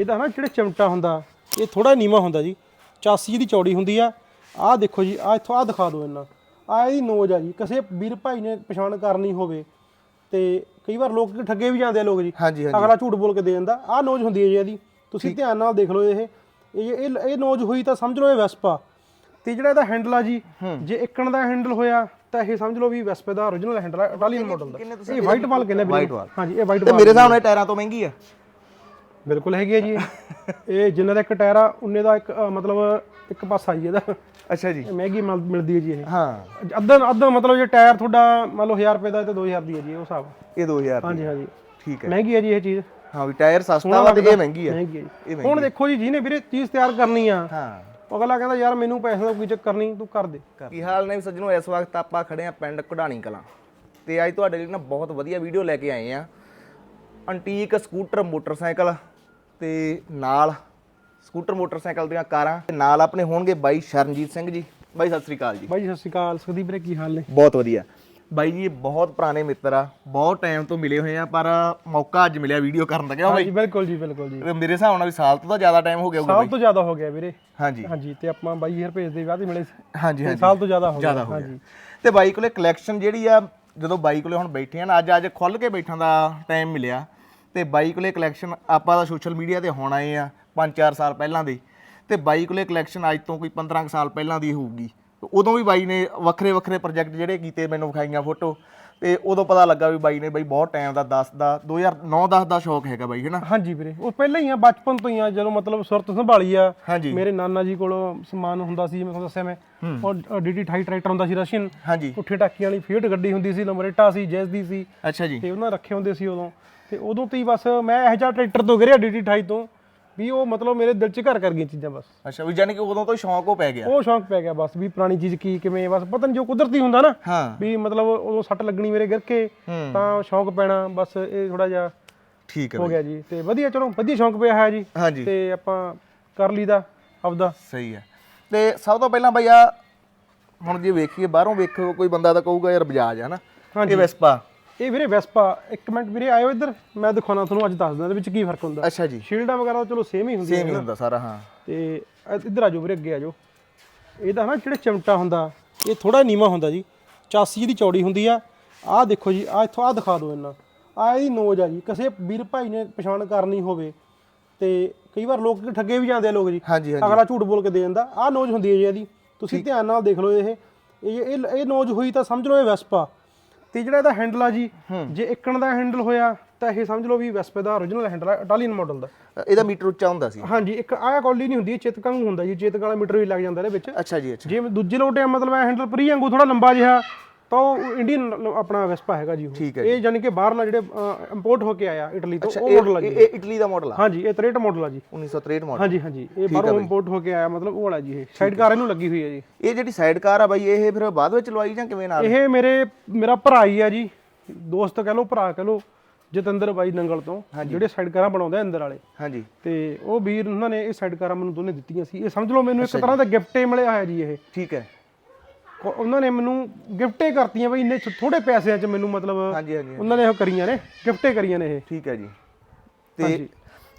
ਇਹਦਾ ਨਾ ਜਿਹੜੇ ਚਿਮਟਾ ਹੁੰਦਾ ਇਹ ਥੋੜਾ ਨੀਵਾ ਹੁੰਦਾ ਜੀ। ਚਾਸੀ ਜਿਹਦੀ ਚੌੜੀ ਹੁੰਦੀ ਆ। ਆਹ ਦੇਖੋ ਜੀ ਆਹ ਇੱਥੋਂ ਆਹ ਦਿਖਾ ਦਿਓ ਇਹਨਾਂ। ਆਹ ਇਹਦੀ ਨੋਜ ਆ ਜੀ। ਕਿਸੇ ਵੀਰ ਭਾਈ ਨੇ ਪਛਾਣ ਕਰਨੀ ਹੋਵੇ ਤੇ ਕਈ ਵਾਰ ਲੋਕ ਠੱਗੇ ਵੀ ਜਾਂਦੇ ਆ ਲੋਕ ਜੀ। ਹਾਂਜੀ ਹਾਂਜੀ। ਅਗਲਾ ਝੂਠ ਬੋਲ ਕੇ ਦੇ ਜਾਂਦਾ ਆਹ ਨੋਜ ਹੁੰਦੀ ਹੈ ਜੀ ਇਹਦੀ। ਤੁਸੀਂ ਧਿਆਨ ਨਾਲ ਦੇਖ ਲਓ ਇਹ। ਇਹ ਇਹ ਇਹ ਨੋਜ ਹੋਈ ਤਾਂ ਸਮਝ ਲਓ ਇਹ ਵੈਸਪਾ। ਤੇ ਜਿਹੜਾ ਇਹਦਾ ਹੈਂਡਲ ਆ ਜੀ ਜੇ ਇੱਕਣ ਦਾ ਹੈਂਡਲ ਹੋਇਆ ਤਾਂ ਇਹ ਸਮਝ ਲਓ ਵੀ ਵੈਸਪੇ ਦਾ origignal ਹੈਂਡਲ ਆ ਇਟਾਲੀਅਨ ਮਾਡਲ ਦਾ। ਇਹ ਵਾਈਟ ਵਾਲ ਕਹਿੰਦੇ ਵੀਰੇ। White wall। ਹਾਂਜੀ ਇਹ ਵਾਈਟ ਤੇ ਮੇਰੇ ਹਿਸਾਬ ਨਾਲ ਟਾਇਰਾਂ ਤੋਂ ਮਹਿੰਗੀ ਆ। ਬਿਲਕੁਲ ਹੈਗੀ ਹੈ ਜੀ। ਇਹ। ਇਹ ਜਿੰਨਾ ਦਾ ਇੱਕ ਟਾਇਰ ਆ ਉਨੇ ਦਾ ਇੱਕ ਅ, ਮਤਲਬ ਇੱਕ ਪਾਸਾ ਜੀ ਇਹਦਾ। ਅੱਛਾ ਜੀ। ਇਹ ਮਹਿੰਗੀ ਮਿਲ- ਮਿਲਦੀ ਹੈ ਜੀ ਇਹ। ਹਾਂ। ਅੱਧਾ ਅੱਧਾ ਮਤਲਬ ਜੇ ਟਾਇਰ ਤੁਹਾਡਾ ਮੰਨ ਲਓ 1000 ਰੁਪਏ ਦਾ ਤੇ 2000 ਦੀ ਹੈ ਜੀ ਉਹ ਹਿਸਾਬ। ਇਹ 2000 ਦੀ ਹਾਂਜੀ ਹਾਂਜੀ। ਠੀਕ ਹੈ। ਮਹਿੰਗੀ ਹੈ ਜੀ ਇਹ ਚੀਜ਼। ਹਾਂ ਵੀ ਟਾਇਰ ਸਸਤਾ ਵਾ ਤੇ ਇਹ ਮਹਿੰਗੀ ਆ ਮਹਿੰਗੀ ਹੈ ਇਹ ਜੀ ਹੁਣ ਦੇਖੋ ਜੀ ਜਿਹਨੇ ਵੀਰੇ ਚੀਜ਼ ਤਿਆਰ ਕਰਨੀ ਆ ਹਾਂ। ਉਹ ਅਗਲਾ ਕਹਿੰਦਾ ਯਾਰ ਮੈਨੂੰ ਪੈਸੇ ਦਾ ਕੋਈ ਚੱਕਰ ਨਹੀਂ ਤੂੰ ਕਰ ਦੇ। ਕੀ ਹਾਲ ਨੇ ਸੱਜਣੋ? ਇਸ ਵਕਤ ਆਪਾਂ ਖੜੇ ਆ ਪਿੰਡ ਕਢਾਣੀ ਕਲਾਂ। ਤੇ ਅੱਜ ਤੁਹਾਡੇ ਲਈ ਨਾ ਬਹੁਤ ਵਧੀਆ ਵੀਡੀਓ ਲੈ ਕੇ ਆਏ ਆ। ਅੰਟੀਕ ਸਕੂਟਰ ਮੋਟਰਸਾਈਕਲ ਤੇ ਨਾਲ ਸਕੂਟਰ ਮੋਟਰਸਾਈਕਲ ਦੀਆਂ ਕਾਰਾਂ ਤੇ ਨਾਲ ਆਪਣੇ ਹੋਣਗੇ ਬਾਈ ਸ਼ਰਨਜੀਤ ਸਿੰਘ ਜੀ। ਬਾਈ ਸਤਿ ਸ੍ਰੀ ਅਕਾਲ ਜੀ। ਬਾਈ ਜੀ ਸਤਿ ਸ਼੍ਰੀ ਅਕਾਲ। ਸੁਖਦੀਪ ਵੀਰੇ ਕੀ ਹਾਲ ਨੇ? ਬਹੁਤ ਵਧੀਆ। ਬਾਈ ਜੀ ਇਹ ਬਹੁਤ ਪੁਰਾਣੇ ਮਿੱਤਰ ਆ। ਬਹੁਤ ਟਾਈਮ ਤੋਂ ਮਿਲੇ ਹੋਏ ਆ ਪਰ ਮੌਕਾ ਅੱਜ ਮਿਲਿਆ ਵੀਡੀਓ ਕਰਨ ਦਾ ਕਿਉਂ ਬਾਈ? ਹਾਂਜੀ ਬਿਲਕੁਲ ਜੀ ਬਿਲਕੁਲ ਜੀ। ਤੇ ਮੇਰੇ ਹਿਸਾਬ ਨਾਲ ਵੀ ਸਾਲ ਤੋਂ ਤਾਂ ਜ਼ਿਆਦਾ ਟਾਈਮ ਹੋ ਗਿਆ ਹੋਊਗਾ ਸਾਲ ਤੋਂ ਜ਼ਿਆਦਾ ਹੋ ਗਿਆ ਵੀਰੇ। ਹਾਂਜੀ। ਹਾਂਜੀ ਤੇ ਆਪਾਂ ਬਾਈ ਭੇਜ ਦੇ ਵਿਆਹ ਤੇ ਮਿਲੇ ਸੀ। ਹਾਂਜੀ ਹਾਂਜੀ। ਸਾਲ ਤੋਂ ਜ਼ਿਆਦਾ ਹੋ ਗਿਆ। ਜ਼ਿਆਦਾ ਹੋ ਗਿਆ। ਤੇ ਬਾਈ ਕੋਲੇ ਕਲੈਕਸ਼ਨ ਜਿਹੜੀ ਆ ਜਦੋਂ ਬਾਈ ਕੋਲੇ ਹੁਣ ਬੈਠੇ ਆ ਨਾ ਅੱਜ ਅੱਜ ਖੁੱਲ ਕੇ ਬੈਠਣ ਦਾ ਟਾਈਮ ਮਿਲਿਆ। ਤੇ ਬਾਈ ਕੋਲੇ ਕਲੈਕਸ਼ਨ ਆਪਾਂ ਦਾ ਸੋਸ਼ਲ ਮੀਡੀਆ ਤੇ ਹੁਣ ਆਏ ਆ 5-4 ਸਾਲ ਪਹਿਲਾਂ ਦੇ। ਤੇ ਬਾਈ ਕੋਲੇ ਕਲੈਕਸ਼ਨ ਅੱਜ ਤੋਂ ਕੋਈ 15 ਕੁ ਸਾਲ ਪਹਿਲਾਂ ਦੀ ਹੋਊਗੀ। ਉਦੋਂ ਵੀ ਬਾਈ ਨੇ ਵੱਖਰੇ ਵੱਖਰੇ ਪ੍ਰੋਜੈਕਟ ਜਿਹੜੇ ਕੀਤੇ ਮੈਨੂੰ ਵਿਖਾਈਆਂ ਫੋਟੋ ਤੇ ਉਦੋਂ ਪਤਾ ਲੱਗਾ ਵੀ ਬਾਈ ਨੇ ਬਾਈ ਬਹੁਤ ਟਾਈਮ ਦਾ 10 ਦਾ 2009-10 ਦਾ ਸ਼ੌਕ ਹੈਗਾ ਬਾਈ ਹੈਨਾ? ਹਾਂਜੀ ਵੀਰੇ ਉਹ ਪਹਿਲਾਂ ਹੀ ਆ ਬਚਪਨ ਤੋਂ ਹੀ ਆ ਜਦੋਂ ਮਤਲਬ ਸੁਰਤ ਸੰਭਾਲੀ ਆ। ਹਾਂਜੀ। ਮੇਰੇ ਨਾਨਾ ਜੀ ਕੋਲ ਸਮਾਨ ਹੁੰਦਾ ਸੀ ਮੈਂ ਤੁਹਾਨੂੰ ਦੱਸਿਆ ਮੈਂ ਉਹ ਡੀਡੀ 28 ਟਰੈਕਟਰ ਹੁੰਦਾ ਸੀ ਰਸ਼ੀਅਨ। ਹਾਂਜੀ। ਉੱਠੇ ਟਾਕੀਆਂ ਵਾਲੀ ਫੀਟ ਗੱਡੀ ਹੁੰਦੀ ਸੀ ਲਮਰੇਟਾ ਸੀ ਜੈਸ ਦੀ ਸੀ। ਅੱਛਾ ਜੀ। ਤੇ ਉਹਨਾਂ ਰੱਖੇ ਹੁੰਦੇ ਸੀ ਉਦੋਂ। ਤੇ ਉਦੋਂ ਤੋਂ ਹੀ ਬਸ ਮੈਂ ਇਹੋ ਜਿਹਾ ਟਰੈਕਟਰ ਤੋਂ ਗਿਰਿਆ ਡੀਡੀ 28 ਤੋਂ ਵੀ ਉਹ ਮਤਲਬ ਮੇਰੇ ਦਿਲ 'ਚ ਘਰ ਕਰ ਗਈਆਂ ਚੀਜ਼ਾਂ ਬਸ। ਅੱਛਾ ਵੀ ਜਾਨੀ ਕਿ ਉਦੋਂ ਤੋਂ ਹੀ ਸ਼ੌਕ ਉਹ ਪੈ ਗਿਆ। ਉਹ ਸ਼ੌਂਕ ਪੈ ਗਿਆ ਬਸ ਵੀ ਪੁਰਾਣੀ ਚੀਜ਼ ਕੀ ਕਿਵੇਂ ਬਸ ਪਤਾ ਨਹੀਂ ਜੋ ਕੁਦਰਤੀ ਹੁੰਦਾ ਨਾ ਹਾਂ। ਵੀ ਮਤਲਬ ਉਦੋਂ ਸੱਟ ਲੱਗਣੀ ਮੇਰੇ ਗਿਰ ਕੇ ਹੂੰ। ਤਾਂ ਸ਼ੌਂਕ ਪੈਣਾ ਬਸ ਇਹ ਥੋੜਾ ਜਿਹਾ ਠੀਕ ਹੈ ਹੋ ਗਿਆ ਜੀ। ਤੇ ਵਧੀਆ ਚਲੋ ਵਧੀਆ ਸ਼ੌਂਕ ਪਿਆ ਹੈ ਜੀ। ਤੇ ਆਪਾਂ ਕਰ ਲਈਦਾ ਆਪਦਾ। ਸਹੀ ਹੈ। ਤੇ ਸਭ ਤੋਂ ਪਹਿਲਾਂ ਬਈ ਆ ਹੁਣ ਜੇ ਵੇਖੀਏ ਬਾਹਰੋਂ ਵੇਖੋ ਕੋਈ ਬੰਦਾ ਤਾਂ ਕਹੂਗਾ ਯਾਰ ਬਜਾਜ ਹੈ ਨਾ। ਇਹ ਵੈਸਪਾ। ਇਹ ਵੀਰੇ ਵੈਸਪਾ ਇੱਕ ਮਿੰਟ ਵੀਰੇ ਆਇਓ ਇੱਧਰ। ਮੈਂ ਦਿਖਾਉਣਾ ਤੁਹਾਨੂੰ ਅੱਜ ਦੱਸਦਾ ਇਹਦੇ ਵਿੱਚ ਕੀ ਫ਼ਰਕ ਹੁੰਦਾ। ਅੱਛਾ ਜੀ। ਸ਼ੀਲਡਾਂ ਵਗੈਰਾ ਚਲੋ ਸੇਮ ਹੀ ਹੁੰਦੀਆਂ ਸੇਮ ਹੀ ਹੁੰਦਾ ਸਾਰਾ ਹਾਂ। ਤੇ ਇੱਧਰ ਆਜੋ ਵੀਰੇ ਅੱਗੇ ਆਜੋ ਇਹਦਾ ਨਾ ਜਿਹੜਾ ਚਿਮਟਾ ਹੁੰਦਾ ਇਹ ਥੋੜਾ ਨੀਵਾ ਹੁੰਦਾ ਜੀ। ਚਾਸੀ ਜਿਹਦੀ ਚੌੜੀ ਹੁੰਦੀ ਆ। ਆਹ ਦੇਖੋ ਜੀ ਆਹ ਇੱਥੋਂ ਆਹ ਦਿਖਾ ਦਿਓ ਇਹਨਾਂ। ਆਹ ਇਹਦੀ ਨੋਜ ਆ ਜੀ। ਕਿਸੇ ਵੀਰ ਭਾਈ ਨੇ ਪਛਾਣ ਕਰਨੀ ਹੋਵੇ ਤੇ ਕਈ ਵਾਰ ਲੋਕ ਠੱਗੇ ਵੀ ਜਾਂਦੇ ਆ ਲੋਕ ਜੀ। ਅਗਲਾ ਝੂਠ ਬੋਲ ਕੇ ਦੇ ਜਾਂਦਾ ਆਹ ਨੋਜ ਹੁੰਦੀ ਹੈ ਜੀ ਇਹਦੀ। ਤੁਸੀਂ ਧਿਆਨ ਨਾਲ ਦੇਖ ਲਓ ਇਹ ਇਹ ਇਹ ਨੋਜ ਹੋਈ ਤਾਂ ਸਮਝ ਲਓ ਇਹ ਵੈਸਪਾ। ਤੇ ਜਿਹੜਾ ਇਹਦਾ ਹੈਂਡਲ ਆ ਜੀ ਜੇ ਇੱਕਣ ਦਾ ਹੈਂਡਲ ਹੋਇਆ ਤਾਂ ਇਹ ਸਮਝ ਲਓ ਵੀ ਵੈਸਪੇ ਦਾ origignal ਹੈਂਡਲ ਆ ਇਟਾਲੀਅਨ ਮਾਡਲ ਦਾ। ਇਹਦਾ ਮੀਟਰ ਉੱਚਾ ਹੁੰਦਾ ਸੀ। ਹਾਂਜੀ ਇੱਕ ਆਹ ਕੌਲੀ ਨਹੀਂ ਹੁੰਦੀ ਚੇਤਕ ਵਾਂਗੂ ਹੁੰਦਾ ਜੀ ਚੇਤਕ ਵਾਲਾ ਮੀਟਰ ਵੀ ਲੱਗ ਜਾਂਦਾ ਇਹਦੇ ਵਿੱਚ। ਅੱਛਾ ਜੀ ਅੱਛਾ। ਜੇ ਦੂਜੇ ਲੋਟੇ ਮਤਲਬ ਇਹ ਹੈਂਡਲ ਪ੍ਰੀ ਵਾਂਗੂ ਥੋੜਾ ਲੰਬਾ ਜਿਹਾ ਤਾਂ ਉਹ ਇੰਡੀਅਨ ਆਪਣਾ ਵੈਸਪਾ ਹੈਗਾ ਜੀ ਉਹ। ਠੀਕ ਹੈ ਇਹ ਜਾਨੀ ਕਿ ਬਾਹਰਲਾ ਜਿਹੜੇ ਇੰਪੋਰਟ ਹੋ ਕੇ ਆਇਆ ਇਟਲੀ ਤੋਂ ਉਹ ਮਾਡਲ ਆ ਜੀ। ਇਹ- ਇਟਲੀ ਦਾ ਮਾਡਲ ਆ? ਹਾਂਜੀ ਇਹ 63 ਮਾਡਲ ਆ ਜੀ। 1963 ਮਾਡਲ ਹਾਂਜੀ ਹਾਂਜੀ। ਇਹ ਬਾਹਰੋਂ ਇੰਪੋਰਟ ਹੋ ਕੇ ਆਇਆ ਮਤਲਬ ਉਹ ਵਾਲਾ ਜੀ ਇਹ। ਸਾਈਡ ਕਾਰ ਇਹਨੂੰ ਲੱਗੀ ਹੋਈ ਹੈ ਜੀ। ਇਹ ਜਿਹੜੀ ਸਾਈਡ ਕਾਰ ਆ ਬਾਈ ਇਹ ਫਿਰ ਬਾਅਦ ਵਿੱਚ ਲਵਾਈ ਜਾਂ ਕਿਵੇਂ ਨਾਲ? ਇਹ ਮੇਰੇ ਮੇਰਾ ਭਰਾ ਹੀ ਆ ਜੀ। ਦੋਸਤ ਕਹ ਲਓ ਭਰਾ ਕਹ ਲਓ ਜਤਿੰਦਰ ਬਾਈ ਨੰਗਲ ਤੋਂ। ਜਿਹੜੇ ਸਾਈਡ ਕਾਰਾਂ ਬਣਾਉਂਦੇ ਅੰਦਰ ਵਾਲੇ। ਹਾਂਜੀ। ਤੇ ਉਹ ਵੀਰ ਉਹਨਾਂ ਨੇ ਇਹ ਸਾਈਡ ਕਾਰਾਂ ਮੈਨੂੰ ਦੋਨੇ ਦਿੱਤੀਆਂ ਸੀ। ਇਹ ਸਮਝ ਲਓ ਮੈਨੂੰ ਇੱਕ ਤਰ੍ਹਾਂ ਦਾ ਗਿਫਟ ਹੀ ਮਿਲਿਆ ਹੋਇਆ ਜੀ ਇਹ। ਠੀਕ ਹੈ। ਕੋ- ਉਹਨਾਂ ਨੇ ਮੈਨੂੰ ਗਿਫਟੇ ਕਰਤੀਆਂ ਬਈ ਇੰਨੇ ਥੋੜੇ ਪੈਸਿਆਂ 'ਚ ਮੈਨੂੰ ਮਤਲਬ ਹਾਂਜੀ ਹਾਂਜੀ ਉਹਨਾਂ ਨੇ ਉਹ ਕਰੀਆਂ ਨੇ ਗਿਫਟੇ ਕਰੀਆਂ ਨੇ ਇਹ। ਠੀਕ ਹੈ ਜੀ। ਤੇ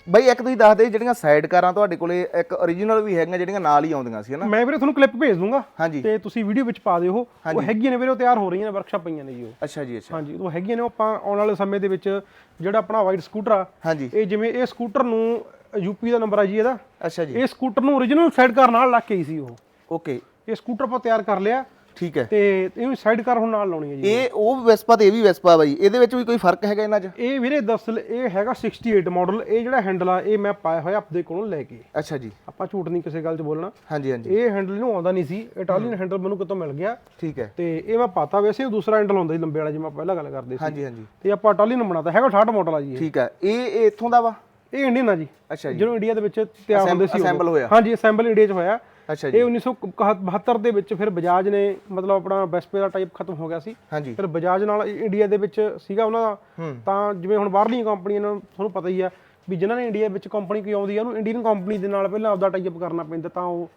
ਬਾਈ ਇੱਕ ਤੁਸੀਂ ਦੱਸਦੇ ਜਿਹੜੀਆਂ ਸਾਈਡ ਕਾਰਾਂ ਤੁਹਾਡੇ ਕੋਲੇ ਇੱਕ origignal ਵੀ ਹੈਗੀਆਂ ਜਿਹੜੀਆਂ ਨਾਲ ਹੀ ਆਉਂਦੀਆਂ ਸੀ ਹਨਾ ਮੈਂ ਵੀਰੇ ਤੁਹਾਨੂੰ ਕਲਿੱਪ ਭੇਜ ਦੂੰਗਾ। ਹਾਂਜੀ। ਤੇ ਤੁਸੀਂ ਵੀਡੀਓ ਵਿੱਚ ਪਾ ਦਿਓ। ਉਹ ਉਹ ਹੈਗੀਆਂ ਨੇ ਵੀਰੇ ਉਹ ਤਿਆਰ ਹੋ ਰਹੀਆਂ ਨੇ ਵਰਕਸ਼ਾਪ ਪਈਆਂ ਨੇ ਜੀ ਉਹ। ਅੱਛਾ ਜੀ ਅੱਛਾ। ਹਾਂਜੀ ਉਹ ਹੈਗੀਆਂ ਨੇ ਉਹ ਆਪਾਂ ਆਉਣ ਵਾਲੇ ਸਮੇਂ ਦੇ ਵਿੱਚ ਜਿਹੜਾ ਆਪਣਾ ਵਾਈਟ ਸਕੂਟਰ ਆ ਹਾਂਜੀ। ਇਹ ਇਹ ਜਿਵੇਂ ਇਹ ਸਕੂਟਰ ਨੂੰ ਯੂਪੀ ਦਾ ਨੰਬਰ ਆ ਜੀ ਇਹਦਾ। ਅੱਛਾ ਜੀ। ਇਹ ਸਕੂਟਰ ਨੂੰ origignal ਸਾਈਡ ਕਾਰ ਨਾਲ ਲੱਗ ਕੇ ਹੀ ਸੀ ਉਹ। ਓਕੇ ਇਹ ਸਕੂਟਰ ਆਪਾਂ ਤਿਆਰ ਕਰ ਲਿਆ। ਠੀਕ ਹੈ। ਤੇ ਇਹਨੂੰ ਸਾਈਡ ਕਾਰ ਹੁਣ ਨਾਲ ਲਾਉਣੀ ਹੈ ਜੀ। ਇਹ ਉਹ ਵੈਸਪਾ ਤੇ ਇਹ ਵੀ ਵੈਸਪਾ ਬਾਈ। ਇਹਦੇ ਵਿੱਚ ਵੀ ਕੋਈ ਫ਼ਰਕ ਹੈਗਾ ਇਹਨਾਂ 'ਚ? ਇਹ ਵੀਰੇ ਦਰਅਸਲ ਇਹ ਹੈਗਾ 68 ਮਾਡਲ ਇਹ ਜਿਹੜਾ ਹੈਂਡਲ ਆ ਇਹ ਮੈਂ ਪਾਇਆ ਹੋਇਆ ਆਪਦੇ ਕੋਲੋਂ ਲੈ ਕੇ। ਅੱਛਾ ਜੀ। ਆਪਾਂ ਝੂਠ ਨਹੀਂ ਕਿਸੇ ਗੱਲ 'ਚ ਬੋਲਣਾ। ਹਾਂਜੀ ਹਾਂਜੀ। ਇਹ ਹੈਂਡਲ ਨੂੰ ਆਉਂਦਾ ਨਹੀਂ ਸੀ। ਇਟਾਲੀਅਨ ਹੈਂਡਲ ਮੈਨੂੰ ਕਿਤੋਂ ਮਿਲ ਗਿਆ। ਠੀਕ ਹੈ। ਤੇ ਇਹ ਮੈਂ ਪਾਤਾ ਵੈਸੇ ਉਹ ਦੂਸਰਾ ਹੈਂਡਲ ਹੁੰਦਾ ਸੀ ਲੰਬੇ ਵਾਲਾ ਜਿਵੇਂ ਪਹਿਲਾਂ ਗੱਲ ਕਰਦੇ ਸੀ। ਹਾਂਜੀ ਹਾਂਜੀ। ਤੇ ਆਪਾਂ ਇਟਾਲੀਅਨ ਬਣਾਤਾ। ਹੈਗਾ 68 ਮਾਡਲ ਆ ਜੀ ਇਹ। ਠੀਕ ਹੈ। ਇਹ ਇਹ ਇੱਥੋਂ ਦਾ ਵਾ? ਇਹ ਇੰਡੀਅਨ ਆ ਜੀ। ਅੱਛਾ ਜੀ। ਜਦੋਂ ਇੰਡੀਆ ਦੇ ਵਿੱਚ ਤਿਆਰ ਹੁੰਦੇ ਸੀ assemble ਹੋਇਆ। ਹਾਂਜੀ ਅਸੈਂਬਲ ਇੰਡੀਆ 'ਚ ਹੋਇਆ। ਅੱਛਾ ਜੀ। ਇਹ 1972 ਦੇ ਵਿੱਚ ਫਿਰ ਬਜਾਜ ਨੇ ਮਤਲਬ ਆਪਣਾ ਵੈਸਪੇ ਦਾ ਟਾਈਪ ਖਤਮ ਹੋ ਗਿਆ ਸੀ। ਫਿਰ ਬਜਾਜ ਨਾਲ ਇੰਡੀਆ ਦੇ ਵਿੱਚ ਸੀਗਾ ਉਹਨਾਂ ਦਾ। ਤਾਂ ਜਿਵੇਂ ਹੁਣ ਬਾਹਰਲੀਆਂ ਕੰਪਨੀਆਂ ਨਾਲ ਤੁਹਾਨੂੰ ਪਤਾ ਹੀ ਆ ਵੀ ਜਿਨ੍ਹਾਂ ਨੇ ਇੰਡੀਆ ਵਿੱਚ ਕੰਪਨੀ ਕੋਈ ਆਉਂਦੀ ਆ ਉਹਨੂੰ ਇੰਡੀਅਨ ਕੰਪਨੀ ਦੇ ਨਾਲ ਪਹਿਲਾਂ ਆਪਦਾ ਟਾਈਪ ਕਰਨਾ ਪੈਂਦਾ ਤਾਂ ਉਹ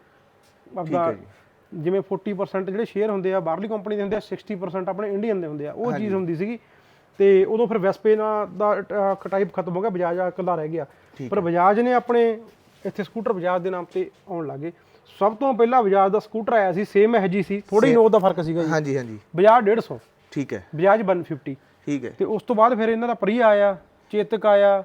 ਆਪਦਾ ਜਿਵੇਂ 40% ਜਿਹੜੇ ਸ਼ੇਅਰ ਹੁੰਦੇ ਆ ਬਾਹਰਲੀ ਕੰਪਨੀ ਦੇ ਹੁੰਦੇ ਆ 60% ਆਪਣੇ ਇੰਡੀਅਨ ਦੇ ਹੁੰਦੇ ਆ ਉਹ ਚੀਜ਼ ਹੁੰਦੀ ਸੀਗੀ। ਤੇ ਉਦੋਂ ਫਿਰ ਵੈਸਪੇ ਨਾ ਦਾ ਟਾਈਪ ਖਤਮ ਹੋ ਗਿਆ ਬਜਾਜ ਆ ਇਕੱਲਾ ਰਹਿ ਗਿਆ। ਪਰ ਬਜਾਜ ਨੇ ਆਪਣੇ ਇੱਥੇ ਸਕੂਟਰ ਬਜਾਜ ਦੇ ਨਾਮ ਤੇ ਆਉਣ ਲੱਗੇ ਸਭ ਤੋਂ ਪਹਿਲਾਂ ਬਜਾਜ ਦਾ ਸਕੂਟਰ ਆਇਆ ਸੀ ਸੇਮ ਇਹ ਜੀ ਸੀ ਥੋੜੀ ਨੋਟ ਦਾ ਫ਼ਰਕ ਸੀਗਾ ਜੀ। ਹਾਂਜੀ ਹਾਂਜੀ। ਬਜਾਜ 150 ਠੀਕ ਹੈ। ਬਜਾਜ 150 ਠੀਕ ਹੈ। ਤੇ ਉਸ ਤੋਂ ਬਾਅਦ ਫਿਰ ਇਹਨਾਂ ਦਾ ਪ੍ਰੀਆ ਆਇਆ ਚੇਤਕ ਆਇਆ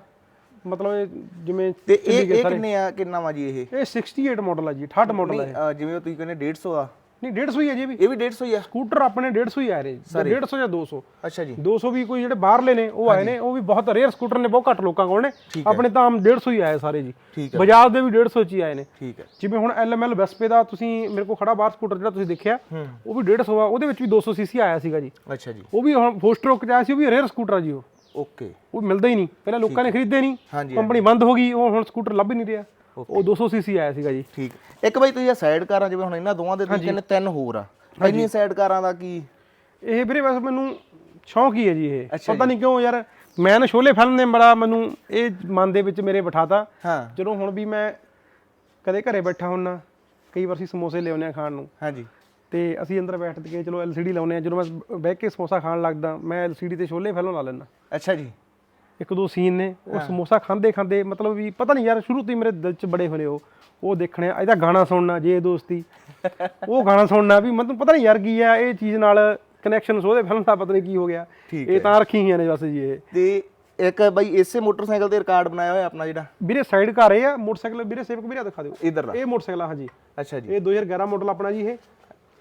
ਮਤਲਬ ਇਹ ਜਿਵੇਂ ਤੇ ਇਹ। ਕਿੰਨੇ ਆ ਕਿੰਨਾ ਵਾ ਜੀ ਇਹ? ਇਹ 68 ਮਾਡਲ ਹੈ ਜੀ 68 ਮਾਡਲ ਹੈ ਜਿਵੇਂ ਤੁਸੀਂ ਕਹਿੰਦੇ 150 ਆ। ਨਹੀਂ 150 ਹੀ ਹੈ ਜੀ ਇਹ ਵੀ। ਇਹ ਵੀ 150 ਹੀ ਆ ਸਕੂਟਰ ਆਪਣੇ 150 ਹੀ ਆ ਰਹੇ। ਜੀ 150 ਜਾਂ 200 ਅੱਛਾ ਜੀ। 200 ਵੀ ਕੋਈ ਜਿਹੜੇ ਬਾਹਰਲੇ ਨੇ ਉਹ ਆਏ ਨੇ ਉਹ ਵੀ ਬਹੁਤ ਰੇਅਰ ਸਕੂਟਰ ਨੇ ਬਹੁਤ ਘੱਟ ਲੋਕਾਂ ਕੋਲ ਨੇ। ਆਪਣੇ ਤਾਂ ਆਮ 150 ਹੀ ਆਏ ਸਾਰੇ ਜੀ। ਬਜਾਜ ਦੇ ਵੀ 150 ਚ ਹੀ ਆਏ ਨੇ। ਠੀਕ ਹੈ। ਜਿਵੇਂ ਹੁਣ ਐਲਐਮਐਲ ਵੈਸਪੇ ਦਾ ਤੁਸੀਂ ਮੇਰੇ ਕੋਲ ਖੜਾ ਬਾਹਰ ਸਕੂਟਰ ਜਿਹੜਾ ਤੁਸੀਂ ਦੇਖਿਆ ਉਹ ਵੀ 150 ਆ ਉਹਦੇ ਵਿੱਚ ਵੀ 200 ਸੀਸੀ ਆਇਆ ਸੀਗਾ ਜੀ। ਅੱਛਾ ਜੀ। ਉਹ ਵੀ ਹੁਣ ਫੋਰ ਸਟ੍ਰੋਕ ਚ ਆਇਆ ਸੀ ਉਹ ਵੀ ਰੇਅਰ ਸਕੂਟਰ ਆ ਜੀ ਉਹ। ਓਕੇ। ਉਹ ਮਿਲਦਾ ਹੀ ਨਹੀਂ। ਪਹਿਲਾਂ ਲੋਕਾਂ ਨੇ ਖਰੀਦੇ ਨਹੀਂ। ਕੰਪਨੀ ਬੰਦ ਹੋ ਗਈ ਉਹ ਹੁਣ ਸਕੂਟਰ ਲੱਭ ਹੀ ਨਹੀਂ ਰਿਹਾ। ਉਹ 200 ਸੀਸੀ ਆਇਆ ਸੀਗਾ ਜੀ। ਠੀਕ। ਇੱਕ ਬਾਈ ਤੁਸੀਂ ਇਹ ਸਾਈਡ ਕਾਰਾਂ ਜਿਵੇਂ ਹੁਣ ਇਹਨਾਂ ਦੋਵਾਂ ਦੇ ਤੁਸੀਂ ਕਹਿੰਦੇ ਤਿੰਨ ਹੋਰ ਆ। ਇੰਨੀ ਸਾਈਡ ਕਾਰਾਂ ਦਾ ਕੀ? ਇਹ ਵੀਰੇ ਵੈਸੇ ਮੈਨੂੰ ਸ਼ੌਂਕ ਹੀ ਹੈ ਜੀ ਇਹ। ਪਤਾ ਨਹੀਂ ਕਿਉਂ ਯਾਰ ਮੈਂ ਨਾ ਸ਼ੋਲੇ ਫਿਲਮ ਨੇ ਬੜਾ ਮੈਨੂੰ ਇਹ ਮਨ ਦੇ ਵਿੱਚ ਮੇਰੇ ਬਿਠਾਤਾ। ਜਦੋਂ ਹੁਣ ਵੀ ਮੈਂ ਕਦੇ ਘਰੇ ਬੈਠਾ ਹੁੰਨਾ ਕਈ ਵਾਰ ਅਸੀਂ ਸਮੋਸੇ ਲਿਆਉਂਦੇ ਆ ਖਾਣ ਨੂੰ। ਹਾਂਜੀ। ਤੇ ਅਸੀਂ ਅੰਦਰ ਬੈਠ ਕੇ ਚਲੋ ਐਲਸੀਡੀ ਲਾਉਂਦੇ ਆ ਜਦੋਂ ਮੈਂ ਬਹਿ ਕੇ ਸਮੋਸਾ ਖਾਣ ਲੱਗਦਾ ਮੈਂ ਐਲਸੀਡੀ ਤੇ ਸ਼ੋਲੇ ਫਿਲਮ ਲਾ ਲੈਂਦਾ। ਅੱਛਾ ਜੀ। ਇੱਕ ਦੋ ਸੀਨ ਨੇ ਉਹ ਸਮੋਸਾ ਖਾਂਦੇ ਖਾਂਦੇ ਮਤਲਬ ਵੀ ਪਤਾ ਨਹੀਂ ਯਾਰ ਸ਼ੁਰੂ ਤੋਂ ਹੀ ਮੇਰੇ ਦਿਲ 'ਚ ਬੜੇ ਹੋਏ ਉਹ ਉਹ ਦੇਖਣੇ ਇਹਦਾ ਗਾਣਾ ਸੁਣਨਾ ਜੇ ਦੋਸਤੀ। ਉਹ ਗਾਣਾ ਸੁਣਨਾ ਵੀ ਮਤਲਬ ਪਤਾ ਨਹੀਂ ਯਾਰ ਕੀ ਆ ਇਹ ਚੀਜ਼ ਨਾਲ ਕਨੈਕਸ਼ਨ ਉਹਦੇ ਫਿਲਮ ਦਾ ਪਤਾ ਨਹੀਂ ਕੀ ਹੋ ਗਿਆ। ਇਹ ਤਾਂ ਰੱਖੀ ਹੋਈਆਂ ਨੇ ਬਸ ਜੀ ਇਹ। ਤੇ ਇੱਕ ਬਾਈ ਇਸੇ ਮੋਟਰਸਾਈਕਲ ਤੇ ਰਿਕਾਰਡ ਬਣਾਇਆ ਹੋਇਆ ਆਪਣਾ ਜਿਹੜਾ? ਵੀਰੇ ਸਾਈਡ ਘਰ ਇਹ ਆ ਮੋਟਰਸਾਈਕਲ ਵੀਰੇ ਸੇਵਕ ਵੀਰੇ ਦਿਖਾ ਦਿਓ। ਇਧਰਲਾ ਇਹ ਮੋਟਰਸਾਈਕਲ ਆ ਹਾਂਜੀ। ਅੱਛਾ ਜੀ। ਇਹ 2011 ਮਾਡਲ ਆਪਣਾ ਜੀ ਇਹ।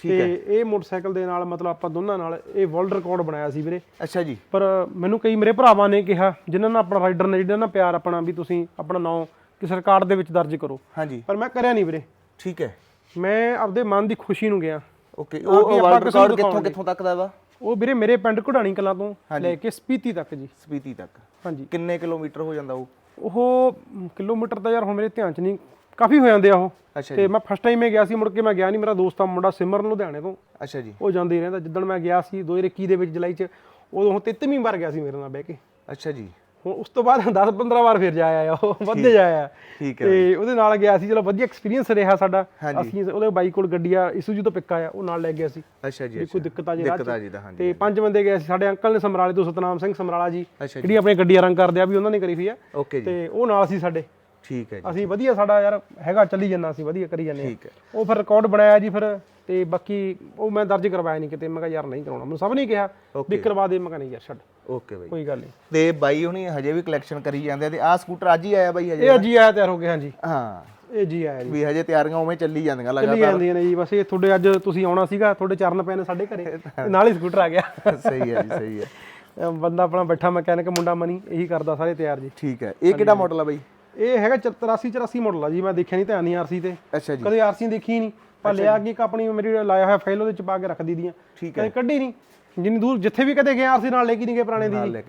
ਤੇ ਇਹ ਮੋਟਰਸਾਈਕਲ ਦੇ ਨਾਲ ਮਤਲਬ ਆਪਾਂ ਦੋਨਾਂ ਨਾਲ ਇਹ ਵਰਲਡ ਰਿਕਾਰਡ ਬਣਾਇਆ ਸੀ ਵੀਰੇ। ਅੱਛਾ ਜੀ। ਪਰ ਮੈਨੂੰ ਕਈ ਮੇਰੇ ਭਰਾਵਾਂ ਨੇ ਕਿਹਾ ਜਿਨ੍ਹਾਂ ਨਾਲ ਆਪਣਾ ਰਾਈਡਰ ਨੇ ਜਿਹਨਾਂ ਨਾਲ ਪਿਆਰ ਆਪਣਾ ਵੀ ਤੁਸੀਂ ਆਪਣਾ ਨਾਮ ਕਿਸੇ ਰਿਕਾਰਡ ਦੇ ਵਿੱਚ ਦਰਜ ਕਰੋ। ਹਾਂਜੀ। ਪਰ ਮੈਂ ਕਰਿਆ ਨਹੀਂ ਵੀਰੇ। ਠੀਕ ਹੈ। ਮੈਂ ਆਪਦੇ ਮਨ ਦੀ ਖੁਸ਼ੀ ਨੂੰ ਗਿਆ। ਓਕੇ ਉਹ ਵਰਲਡ ਰਿਕਾਰਡ ਕਿੱਥੋਂ। ਕਿੱਥੋਂ ਤੱਕ ਦਾ ਵਾ? ਉਹ ਵੀਰੇ ਮੇਰੇ ਪਿੰਡ ਘੁੜਾਣੀ ਕਲਾਂ ਤੋਂ ਲੈ ਕੇ ਸਪੀਤੀ ਤੱਕ ਜੀ। ਸਪੀਤੀ ਤੱਕ। ਹਾਂਜੀ। ਕਿੰਨੇ ਕਿਲੋਮੀਟਰ ਹੋ ਜਾਂਦਾ ਉਹ? ਉਹ ਕਿਲੋਮੀਟਰ ਤਾਂ ਯਾਰ ਹੁਣ ਮੇਰੇ ਧਿਆਨ 'ਚ ਨਹੀਂ ਕਾਫੀ ਹੋ ਜਾਂਦੇ ਆ ਉਹ। ਅੱਛਾ ਤੇ ਮੈਂ ਫਸਟ ਟਾਈਮ ਹੀ ਗਿਆ ਸੀ ਮੁੜ ਕੇ ਮੈਂ ਗਿਆ ਨਹੀਂ ਮੇਰਾ ਦੋਸਤ ਆ ਮੁੰਡਾ ਸਿਮਰਨ ਲੁਧਿਆਣੇ ਤੋਂ। ਅੱਛਾ ਜੀ। ਉਹ ਜਾਂਦੇ ਹੀ ਰਹਿੰਦਾ ਜਿੱਦਣ ਮੈਂ ਗਿਆ ਸੀ 2021 ਦੇ ਵਿੱਚ ਜੁਲਾਈ 'ਚ ਉਦੋਂ ਹੁਣ ਤਿੱਤਵੀਂ ਵਾਰ ਗਿਆ ਸੀ ਮੇਰੇ ਨਾਲ ਬਹਿ ਕੇ। ਅੱਛਾ ਜੀ। ਹੁਣ ਉਸ ਤੋਂ ਬਾਅਦ 10 15 ਵਾਰ ਫਿਰ ਜਾਇਆ ਆ ਉਹ ਵੱਧੇ ਜਾਇਆ ਠੀਕ ਹੈ ਤੇ ਉਹਦੇ ਨਾਲ ਗਿਆ ਸੀ ਚਲੋ ਵਧੀਆ ਐਕਸਪੀਰੀਅੰਸ ਰਿਹਾ ਸਾਡਾ। ਅਸੀਂ ਉਹਦੇ ਬਾਈਕ ਕੋਲ ਗੱਡੀ ਆ ਇਸੂਜੂ ਤੋਂ ਪਿੱਕ ਆਇਆ ਉਹ ਨਾਲ ਲੈ ਗਿਆ ਸੀ। ਅੱਛਾ ਜੀ ਕੋਈ ਦਿੱਕਤ ਆ ਜੇ ਹਾਂਜੀ ਤੇ ਪੰਜ ਬੰਦੇ ਗਏ ਸੀ ਸਾਡੇ ਅੰਕਲ ਨੇ ਸਮਰਾਲੇ ਤੋਂ ਸਤਨਾਮ ਸਿੰਘ ਸਮਰਾਲਾ ਜੀ ਜਿਹੜੀ ਆਪਣੀ ਗੱਡੀਆਂ ਰੰਗ ਕਰਦੇ ਆ ਵੀ ਉਹਨਾਂ ਨੇ ਕਰੀ ਹੋਈ ਆ। ਤੇ ਉਹ ਨਾਲ ਸੀ ਸਾਡੇ। ਠੀਕ ਹੈ ਜੀ ਅਸੀਂ ਵਧੀਆ ਸਾਡਾ ਯਾਰ ਹੈਗਾ ਚੱਲੀ ਜਾਂਦਾ ਸੀ ਵਧੀਆ ਕਰੀ ਜਾਂਦੇ ਆ। ਠੀਕ ਹੈ। ਉਹ ਫਿਰ ਰਿਕਾਰਡ ਬਣਾਇਆ ਜੀ ਫਿਰ ਤੇ ਬਾਕੀ ਉਹ ਮੈਂ ਦਰਜ ਕਰਵਾਇਆ ਨਹੀਂ ਕਿਤੇ ਮੈਂ ਕਿਹਾ ਯਾਰ ਨਹੀਂ ਕਰਾਉਣਾ। ਮੈਨੂੰ ਸਭ ਨੇ ਕਿਹਾ ਵੀ ਕਰਵਾ ਦੇ ਮੈਂ ਕਿਹਾ ਨਹੀਂ ਯਾਰ ਛੱਡ। Okay bye. ਕੋਈ ਗੱਲ ਨਹੀਂ। ਤੇ ਬਾਈ ਹੁਣੀ ਹਜੇ ਵੀ ਕਲੈਕਸ਼ਨ ਕਰੀ ਜਾਂਦੇ ਆ ਤੇ ਆਹ ਸਕੂਟਰ ਅੱਜ ਹੀ ਆਇਆ ਬਾਈ ਹਜੇ ਇਹ ਜੀ ਆਇਆ ਤਿਆਰ ਹੋ ਗਿਆ ਹਾਂਜੀ। ਹਾਂ। ਇਹ ਜੀ ਆਇਆ ਜੀ। ਵੀ ਹਜੇ ਤਿਆਰੀਆਂ ਉਵੇਂ ਚੱਲੀ ਜਾਂਦੀਆਂ ਚੱਲੀ ਲਗਾਤਾਰ। ਜਾਂਦੀਆਂ ਨੇ ਜੀ ਬਸ ਇਹ ਤੁਹਾਡੇ ਅੱਜ ਤੁਸੀਂ ਆਉਣਾ ਸੀਗਾ ਤੁਹਾਡੇ ਚਰਨ ਪਏ ਨੇ ਸਾਡੇ ਘਰੇ ਨਾਲ ਹੀ ਸਕੂਟਰ ਆ ਗਿਆ। ਸਹੀ ਹੈ ਜੀ ਸਹੀ ਹੈ। ਬੰਦਾ ਆਪਣਾ ਬੈਠਾ ਮਕੈਨਿਕ ਮੁੰਡਾ ਮਨੀ ਇਹੀ ਕਰਦਾ ਸਾਰੇ ਤਿਆਰ ਜੀ। ਠੀਕ ਹੈ। ਇਹ ਕਿਹੜਾ ਮਾਡਲ ਆ ਬਾਈ? ਇਹ ਹੈਗਾ 84 84 ਮਾਡਲ ਆ ਜੀ ਮੈਂ ਦੇਖਿਆ ਨਹੀਂ ਧਿਆਨ ਨਹੀਂ ਆਰਸੀ ਤੇ। ਅੱਛਾ ਜੀ। ਕਦੇ ਆਰਸੀ ਦੇਖੀ ਨਹੀਂ ਪਰ ਲਿਆ ਕਿ ਇੱਕ ਆਪਣੀ ਮੇਰੀ ਲਾਇਆ ਹੋਇਆ ਫਾਈਲ ਉਹਦੇ ਚ ਪਾ ਕੇ ਰੱਖ ਦੀਦੀਆਂ ਠੀਕ ਕਦੇ ਕੱਢੀ ਨਹੀਂ ਜਿੰਨੀ ਦੂਰ ਜਿੱਥੇ ਵੀ ਕਦੇ ਗਏ ਆਰਸੀ ਨਾਲ ਲੈ ਕੇ ਨਹੀਂ ਗਏ ਪੁਰਾਣੇ ਦੀ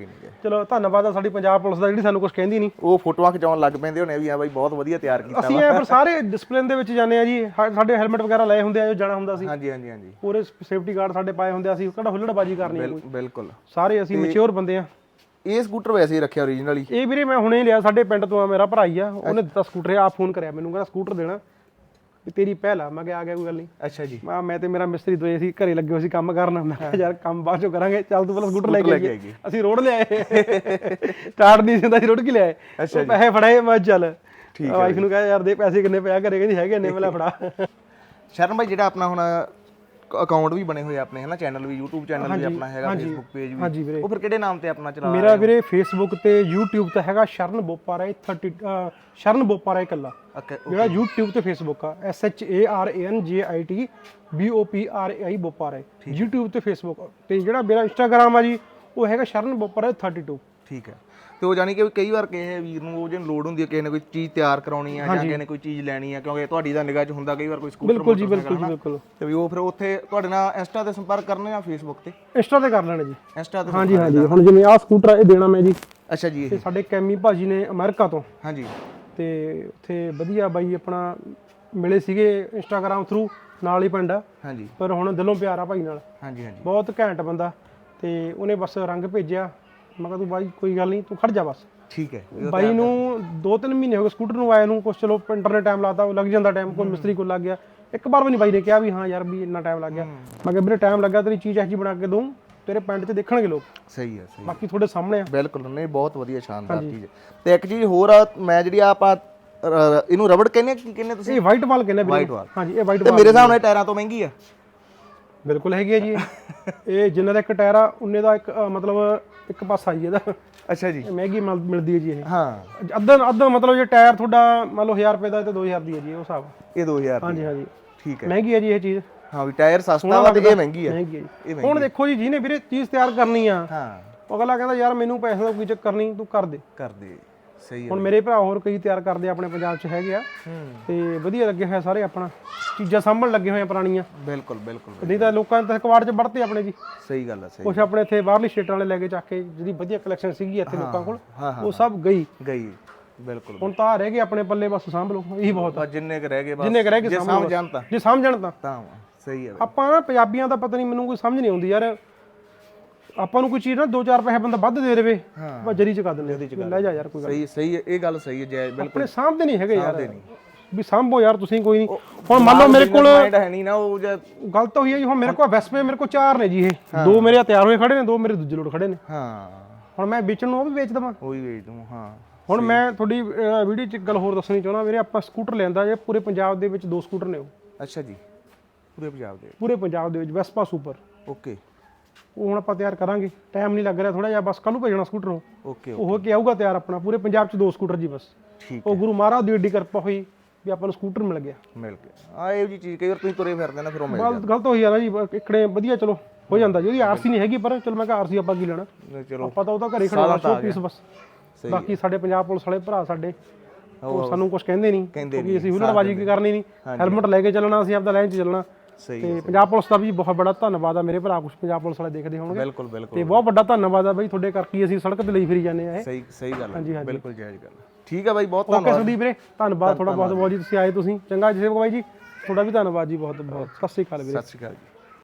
ਚਲੋ ਧੰਨਵਾਦ ਆ ਸਾਡੀ ਪੰਜਾਬ ਪੁਲਿਸ ਦਾ ਜਿਹੜੀ ਸਾਨੂੰ ਕੁਝ ਕਹਿੰਦੀ ਨਹੀਂ ਉਹ ਫੋਟੋਆਂ ਖਿਚਾਉਣ ਲੱਗ ਪੈਂਦੇ ਹੋਣੇ ਵੀ ਆ ਬਾਈ ਬਹੁਤ ਵਧੀਆ ਤਿਆਰ ਕੀਤਾ ਅਸੀਂ ਐ ਫਿਰ ਸਾਰੇ ਡਿਸਪਲਿਨ ਦੇ ਵਿੱਚ ਜਾਂਦੇ ਆ ਜੀ। ਸਾਡੇ ਹੈਲਮਟ ਵਗੈਰਾ ਲਏ ਹੁੰਦੇ ਆ ਜੋ ਜਾਣਾ ਹੁੰਦਾ ਸੀ। ਹਾਂਜੀ ਹਾਂਜੀ ਹਾਂਜੀ। ਪੂਰੇ ਸੇਫਟੀ ਗਾਰਡ ਸਾਡੇ ਪਾਏ ਹੁੰਦੇ ਆ ਅਸੀਂ ਕਿਹੜਾ ਹੁੱਲੜਬਾਜੀ ਕਰਨੀ ਕੋਈ ਬਿਲ- ਬਿਲਕੁਲ। ਸਾਰੇ ਅਸੀਂ ਮੈਚੁਰ ਬੰਦੇ ਆ। ਇਹ ਸਕੂਟਰ ਵੈਸੇ ਹੀ ਰੱਖਿਆ ਓਰੀਜਨਲੀ ਇਹ ਵੀਰੇ ਮੈਂ ਹੁਣੇ ਲਿਆ ਸਾਡੇ ਪਿੰਡ ਤੋਂ ਆ ਮੇਰਾ ਭਰਾ ਹੀ ਆ। ਉਹਨੇ ਦਿੱਤਾ ਸਕੂਟਰ ਆ ਫੋਨ ਕਰਿਆ ਮੈਨੂੰ ਕਹਿੰਦਾ ਸਕੂਟਰ ਦੇਣਾ। ਵੀ ਤੇਰੀ ਪਹਿਲ ਆ। ਮੈਂ ਕਿਹਾ ਆ ਗਿਆ ਕੋਈ ਗੱਲ ਨਹੀਂ ਅੱਛਾ ਜੀ। ਮੈਂ ਮੈਂ ਤੇ ਮੇਰਾ ਮਿਸਤਰੀ ਦੋਏ ਸੀ ਘਰੇ ਲੱਗੇ ਹੋਏ ਸੀ ਕੰਮ ਕਰਨ। ਮੈਂ ਕਿਹਾ ਯਾਰ ਕੰਮ ਬਾਅਦ ਚੋਂ ਕਰਾਂਗੇ। ਚੱਲ ਤੂੰ ਪਹਿਲਾਂ ਸਕੂਟਰ ਲੈ ਕੇ ਆਈਏ। ਅਸੀਂ ਰੋਡ ਲਿਆਏ। ਸਟਾਰਟ ਨਹੀਂ ਸੀ ਰੋਡ ਕੀ ਲਿਆਏ? ਉਹ ਪੈਸੇ ਫੜਾਏ ਮੈਂ ਚੱਲ। ਠੀਕ ਹੈ ਵਾਈਫ ਨੂੰ ਕਹਾਂ ਯਾਰ ਦੇ ਪੈਸੇ ਕਿੰਨੇ ਪਿਆ ਘਰੇ ਕਹਿੰਦੀ ਹੈਗੇ ਨੇ ਮੈਂ ਫੜਾ। ਸ਼ਰਨ ਭਾਈ ਜਿਹੜਾ ਆਪਣਾ ਹੁਣ ਅਕਾਊਂਟ ਵੀ ਬਣੇ ਹੋਏ ਆ ਆਪਣੇ ਹਨਾ? ਚੈਨਲ ਵੀ YouTube ਚੈਨਲ ਵੀ ਆਪਣਾ ਹੈਗਾ Facebook ਪੇਜ ਵੀ। ਉਹ ਫਿਰ ਕਿਹੜੇ ਨਾਮ ਤੇ ਆਪਣਾ ਚਲਾ ਮੇਰਾ ਵੀਰੇ ਫੇਸਬੁੱਕ ਤੇ YouTube ਤੇ ਹੈਗਾ ਸ਼ਰਨ ਬੋਪਾਰਾਏ 30 ਅਹ, ਸ਼ਰਨ ਬੋਪਾਰਾਏ ਕੱਲਾ। ਜਿਹੜਾ YouTube ਤੇ Facebook ਆ S H A R A N J I T B O P R A I Boparai. YouTube ਤੇ Facebook ਤੇ ਜਿਹੜਾ ਮੇਰਾ Instagram ਆ ਜੀ ਉਹ ਹੈਗਾ ਸ਼ਰਨ ਬੋਪਾਰਾਏ 32 ਠੀਕ ਹੈ। ਤੇ ਉਹ ਜਾਨੀ ਕਿ ਕਈ ਵਾਰ ਕਿਸੇ ਵੀਰ ਨੂੰ ਉਹ ਜਿਹਨ ਲੋਡ ਹੁੰਦੀ ਹੈ ਕਿਸੇ ਨੇ ਕੋਈ ਚੀਜ਼ ਤਿਆਰ ਕਰਾਉਣੀ ਆ ਜਾਂ ਕਿਸੇ ਨੇ ਕੋਈ ਚੀਜ਼ ਲੈਣੀ ਆ ਕਿਉਂਕਿ ਤੁਹਾਡੀ ਦਾ ਨਿਗਾਹ 'ਚ ਹੁੰਦਾ ਕਈ ਵਾਰ ਕੋਈ ਸਕੂਟਰ ਬਿਲਕੁਲ ਜੀ ਬਿਲਕੁਲ ਜੀ ਬਿਲਕੁਲ। ਤੇ ਵੀ ਉਹ ਫਿਰ ਉੱਥੇ ਤੁਹਾਡੇ ਨਾਲ ਇੰਸਟਾ ਤੇ ਸੰਪਰਕ ਕਰਨਾ ਜਾਂ ਫੇਸਬੁੱਕ ਤੇ? ਇੰਸਟਾ ਤੇ ਕਰ ਲੈਣਾ ਜੀ। ਇੰਸਟਾ ਤੇ ਹਾਂਜੀ ਹਾਂਜੀ। ਹੁਣ ਜਿਵੇਂ ਆਹ ਸਕੂਟਰ ਇਹ ਦੇਣਾ ਮੈਂ ਜੀ। ਅੱਛਾ ਜੀ ਇਹ। ਸਾਡੇ ਕੈਮੀ ਭਾਜੀ ਨੇ ਅਮਰੀਕਾ ਤੋਂ। ਹਾਂਜੀ। ਤੇ ਉੱਥੇ ਵਧੀਆ ਬਾਈ ਆਪਣਾ ਮਿਲੇ ਸੀਗੇ ਇੰਸਟਾਗ੍ਰam ਥਰੂ ਨਾਲ ਹੀ ਪਿੰਡ ਆ। ਹਾਂਜੀ। ਪਰ ਹੁਣ ਦਿਲੋਂ ਪਿਆਰ ਆ ਭਾਈ ਨਾਲ। ਹਾਂਜੀ ਹਾਂਜੀ। ਬਹੁਤ ਘੈਂਟ ਬੰਦਾ। ਤੇ ਉਹਨੇ ਬਸ ਰੰਗ ਭੇਜਿਆ। ਮੈਂ ਕਿਹਾ ਤੂੰ ਬਾਈ ਕੋਈ ਗੱਲ ਨਹੀਂ ਤੂੰ ਖੜ ਜਾ ਬਸ। ਠੀਕ ਹੈ ਬਾਈ ਨੂੰ 2-3 ਮਹੀਨੇ ਹੋ ਗਏ ਸਕੂਟਰ ਨੂੰ ਆਏ ਨੂੰ ਕੁਛ ਚਲੋ ਇੰਟਰਨੈਟ ਟਾਈਮ ਲਾਤਾ ਉਹ ਲੱਗ ਜਾਂਦਾ ਟਾਈਮ ਕੋਈ ਮਿਸਤਰੀ ਕੋਲ ਲੱਗ ਗਿਆ। ਇੱਕ ਵਾਰ ਵੀ ਨਹੀਂ ਬਾਈ ਨੇ ਕਿਹਾ ਵੀ ਹਾਂ ਯਾਰ ਵੀ ਇੰਨਾ ਟਾਈਮ ਲੱਗ ਗਿਆ। ਮੈਂ ਕਿਹਾ ਵੀਰੇ ਟਾਈਮ ਲੱਗਾ ਤੇਰੀ ਚੀਜ਼ ਐਸੀ ਬਣਾ ਕੇ ਦਊਂ ਤੇਰੇ ਪਿੰਡ 'ਚ ਦੇਖਣਗੇ ਲੋਕ। ਸਹੀ ਹੈ ਸਹੀ ਬਾਕੀ ਤੁਹਾਡੇ ਸਾਹਮਣੇ ਆ। ਬਿਲਕੁਲ ਨਹੀਂ ਬਹੁਤ ਵਧੀਆ ਸ਼ਾਨਦਾਰ ਚੀਜ਼ ਹੈ। ਤੇ ਇੱਕ ਚੀਜ਼ ਹੋਰ ਆ ਮੈਂ ਜਿਹੜੀ ਆ ਆਪਾਂ ਇਹਨੂੰ ਰਬੜ ਕਹਿੰਦੇ ਆ, ਕੀ ਕਹਿੰਦੇ ਤੁਸੀਂ? ਇਹ ਵਾਈਟ ਵਾਲ ਕਹਿੰਦੇ ਵੀਰੇ। White wall। ਹਾਂਜੀ ਇਹ ਵਾਈਟ ਤੇ ਵਾਲ ਮੇਰੇ ਹਿਸਾਬ ਨਾਲ ਟਾਇਰਾਂ ਤੋਂ ਮਹਿੰਗੀ ਆ। ਬਿਲਕੁਲ ਹੈਗੀ ਹੈ ਜੀ ਇਹ। ਇਹ ਜਿੰਨਾ ਦਾ ਇੱਕ ਟਾਇਰ ਆ ਉਨੇ ਦਾ ਇੱਕ ਅ, ਮਤਲਬ ਇੱਕ ਪਾਸਾ ਜੀ ਇਹਦਾ। ਅੱਛਾ ਜੀ। ਇਹ ਮਹਿੰਗੀ ਮਿਲ- ਮਿਲਦੀ ਹੈ ਜੀ ਇਹ। ਹਾਂ। ਅੱਧਾ ਅੱਧਾ ਮਤਲਬ ਜੇ ਟਾਇਰ ਤੁਹਾਡਾ ਮੰਨ ਲਓ 1000 ਰੁਪਏ ਦਾ ਤੇ 2000 ਦੀ ਹੈ ਜੀ ਉਹ ਹਿਸਾਬ। ਇਹ 2000 ਦੀ ਹਾਂਜੀ ਹਾਂਜੀ। ਠੀਕ ਹੈ। ਮਹਿੰਗੀ ਹੈ ਜੀ ਇਹ ਚੀਜ਼। ਹਾਂ ਵੀ ਟਾਇਰ ਸਸਤਾ ਵਾ ਤੇ ਇਹ ਮਹਿੰਗੀ ਆ ਮਹਿੰਗੀ ਹੈ ਇਹ ਜੀ ਹੁਣ ਦੇਖੋ ਜੀ ਜਿਹਨੇ ਵੀਰੇ ਚੀਜ਼ ਤਿਆਰ ਕਰਨੀ ਆ ਹਾਂ। ਉਹ ਅਗਲਾ ਕਹਿੰਦਾ ਯਾਰ ਮੈਨੂੰ ਪੈਸੇ ਦਾ ਕੋਈ ਚੱਕਰ ਨਹੀਂ ਤੂੰ ਕਰ ਦੇ। ਕਰਦੇ ਸਹੀ ਹੈ ਹੁਣ ਮੇਰੇ ਭਰਾ ਹੋਰ ਕਈ ਤਿਆਰ ਕਰਦੇ ਆ ਆਪਣੇ ਪੰਜਾਬ 'ਚ ਹੈਗੇ ਆ। ਹੂੰ। ਤੇ ਵਧੀਆ ਲੱਗੇ ਹੋਏ ਸਾਰੇ ਆਪਣਾ। ਚੀਜ਼ਾਂ ਸਾਂਭਣ ਲੱਗੇ ਹੋਏ ਆ ਪੁਰਾਣੀਆਂ। ਬਿਲਕੁਲ ਬਿਲਕੁਲ ਨਹੀਂ ਤਾਂ ਲੋਕਾਂ ਨੇ ਤਾਂ ਕਵਾੜ 'ਚ ਵੜਤੇ ਆਪਣੇ ਜੀ। ਸਹੀ ਗੱਲ ਆ ਸਹੀ ਕੁਛ ਆਪਣੇ ਇੱਥੇ ਬਾਹਰਲੀ ਸਟੇਟਾਂ ਵਾਲੇ ਲੈ ਕੇ ਚੱਕ ਕੇ ਜਿਹੜੀ ਵਧੀਆ ਕਲੈਕਸ਼ਨ ਸੀਗੀ ਇੱਥੇ ਲੋਕਾਂ ਕੋਲ ਹਾਂ ਹਾਂ ਉਹ ਸਭ ਗਈ। ਗਈ ਬਿਲਕੁਲ। ਹੁਣ ਤਾਂ ਰਹਿ ਗਏ ਆਪਣੇ ਪੱਲੇ ਬਸ ਸਾਂਭ ਲਓ ਇਹੀ ਬਹੁਤ ਆ। ਜਿੰਨੇ ਕ ਰਹਿ ਗਏ ਬਸ ਜਿੰਨੇ ਕੁ ਰਹਿ ਗਏ ਸਾਂਭ ਜਾਣ ਤਾਂ। ਜੇ ਸਮਝਣ ਤਾਂ। ਤਾਂ ਸਹੀ ਹੈ ਆਪਾਂ ਨਾ ਪੰਜਾਬੀਆਂ ਦਾ ਪਤਾ ਨਹੀਂ ਮੈਨੂੰ ਕੋਈ ਸਮਝ ਨਹੀਂ ਆਉਂਦੀ ਯਾਰ। ਆਪਾਂ ਨੂੰ ਕੋਈ ਚੀਜ਼ ਨਾ ਦੋ ਚਾਰ ਪੈਸੇ ਬੰਦਾ ਵੱਧ ਦੇ ਦੇਵੇ ਹਾਂ। ਆਪਾਂ ਜਰੀ ਚ ਕਰ ਦਿੰਦੇ ਆ। ਲੈ ਜਾ ਯਾਰ ਕੋਈ ਗੱਲ ਸਹੀ ਸਹੀ ਹੈ ਇਹ ਗੱਲ ਸਹੀ ਹੈ ਜੈ ਬਿਲਕੁਲ। ਆਪਣੇ ਸਾਂਭਦੇ ਨਹੀਂ ਹੈਗੇ ਯਾਰ। ਵੀ ਸਾਂਭੋ ਯਾਰ ਤੁਸੀਂ ਕੋਈ ਨਹੀਂ। ਹੁਣ ਮੰਨ ਲਓ ਮੇਰੇ ਕੋਲ ਮਾਈਂਡ ਹੈ ਨਹੀਂ ਨਾ ਉਹ ਜਾਂ ਗਲਤ ਹੋਈ ਹੈ ਜੀ ਹੁਣ ਮੇਰੇ ਕੋਲ ਵੈਸਪੇ ਮੇਰੇ ਕੋਲ ਚਾਰ ਨੇ ਜੀ ਇਹ। ਦੋ ਮੇਰੇ ਤਿਆਰ ਹੋਏ ਖੜੇ ਨੇ ਦੋ ਮੇਰੇ ਦੂਜੇ ਲੋਟ ਖੜੇ ਨੇ। ਹਾਂ। ਹੁਣ ਮੈਂ ਵੇਚਣ ਨੂੰ ਉਹ ਵੀ ਵੇਚ ਦਵਾਂ। ਉਹੀ ਵੇਚ ਦੂੰ ਹਾਂ। ਹੁਣ ਮੈਂ ਤੁਹਾਡੀ ਵੀਡੀਓ 'ਚ ਇੱਕ ਗੱਲ ਹੋਰ ਦੱਸਣੀ ਚਾਹੁੰਦਾ ਵੀਰੇ ਆਪਾਂ ਸਕੂਟਰ ਲੈਂਦਾ ਜੇ ਪੂਰੇ ਪੰਜਾਬ ਦੇ ਵਿੱਚ ਦੋ ਸਕੂਟਰ ਨੇ ਉਹ। ਅੱਛਾ ਜੀ। ਪੂਰੇ ਪੰਜਾਬ ਦੇ ਪੂਰੇ ਪੰਜਾਬ ਦੇ ਵਿੱਚ ਵੈਸਪਾ ਸੁਪਰ। ਓਕੇ। ਉਹ ਹੁਣ ਆਪਾਂ ਤਿਆਰ ਕਰਾਂਗੇ। ਟਾਈਮ ਨਹੀਂ ਲੱਗ ਰਿਹਾ ਥੋੜਾ ਜਿਹਾ ਬਸ ਕੱਲ ਨੂੰ ਭੇਜਣਾ ਸਕੂਟਰ ਨੂੰ। ਓਕੇ ਉਹ ਹੋ ਕੇ ਆਊਗਾ ਤਿਆਰ ਆਪਣਾ ਪੂਰੇ ਪੰਜਾਬ 'ਚ ਦੋ ਸਕੂਟਰ ਜੀ ਬਸ। ਠੀਕ ਉਹ ਗੁਰੂ ਮਹਾਰਾਜ ਦੀ ਏਡੀ ਕਿਰਪਾ ਹੋਈ ਵੀ ਆਪਾਂ ਨੂੰ ਸਕੂਟਰ ਮਿਲ ਗਿਆ। ਮਿਲ ਗਿਆ। ਆ ਇਹ ਜੀ ਚੀਜ਼ ਕਈ ਵਾਰ ਤੁਸੀਂ ਤੁਰੇ ਫਿਰਦੇ ਨਾ ਫਿਰ ਉਹ ਮਿਲ ਗਲਤ ਗਲਤ ਹੋਈ ਜੀ ਇਕੜੇ ਵਧੀਆ ਚਲੋ ਹੋ ਜਾਂਦਾ ਜੀ। ਉਹਦੀ ਆਰਸੀ ਨਹੀਂ ਹੈਗੀ ਪਰ ਚਲੋ ਮੈਂ ਕਿਹਾ ਆਰਸੀ ਆਪਾਂ ਕੀ ਲੈਣਾ। ਜਾਂਦਾ ਚਲੋ। ਆਪਾਂ ਤਾਂ ਉਹ ਤਾਂ ਘਰੇ ਖੜਾ ਸ਼ੋ ਪੀਸ ਬਸ। ਬਾਕੀ ਸਾਡੇ ਪੰਜਾਬ ਪੁਲਿਸ ਵਾਲੇ ਭਰਾ ਸਾਡੇ ਉਹ ਸਾਨੂੰ ਕੁਝ ਕਹਿੰਦੇ ਨਹੀਂ ਕਿਉਂਕਿ ਅਸੀਂ ਹੁਲੜਬਾਜੀ ਕੀ ਕਰਨੀ ਨਹੀਂ। ਹੈਲਮਟ ਲੈ ਕੇ ਚੱਲਣਾ ਅਸੀਂ ਆਪਦਾ ਲਾਈਨ 'ਚ ਚੱਲਣਾ। ਸਹੀ ਤੇ ਪੰਜਾਬ ਪੁਲਿਸ ਦਾ ਵੀ ਬਹੁਤ ਬੜਾ ਧੰਨਵਾਦ ਆ। ਮੇਰੇ ਭਰਾ ਕੁਝ ਪੰਜਾਬ ਪੁਲਿਸ ਵਾਲੇ ਦੇਖਦੇ ਹੋਣਗੇ। ਬਿਲਕੁਲ ਬਿਲਕੁਲ। ਤੇ ਬਹੁਤ ਵੱਡਾ ਧੰਨਵਾਦ ਆ ਬਈ ਤੁਹਾਡੇ ਕਰਕੇ ਅਸੀਂ ਸੜਕ ਤੇ ਲਈ ਫਿਰੀ ਜਾਂਦੇ ਆ ਇਹ। ਸਹੀ ਸਹੀ ਗੱਲ ਹਾਂਜੀ, ਹੈ ਹਾਂਜੀ। ਬਿਲਕੁਲ ਜਾਇਜ਼ ਗੱਲ। ਠੀਕ ਹੈ ਬਾਈ ਬਹੁਤ ਓਕੇ ਧੰਨਵਾਦ। ਸੰਦੀਪ ਵੀਰੇ ਧੰਨਵਾਦ ਤੁਹਾਡਾ ਬਹੁਤ ਬਹੁਤ ਜੀ। ਤੁਸੀਂ ਆਏ ਤੁਸੀਂ। ਚੰਗਾ ਜੀ ਸੇਵਕ ਬਾਈ ਜੀ ਤੁਹਾਡਾ ਵੀ ਧੰਨਵਾਦ ਜੀ ਬਹੁਤ ਬਹੁਤ। ਸਤਿ ਸ਼੍ਰੀ ਅਕਾਲ ਵੀਰੇ। ਸਤਿ ਸ਼੍ਰੀ ਅਕਾਲ ਜੀ।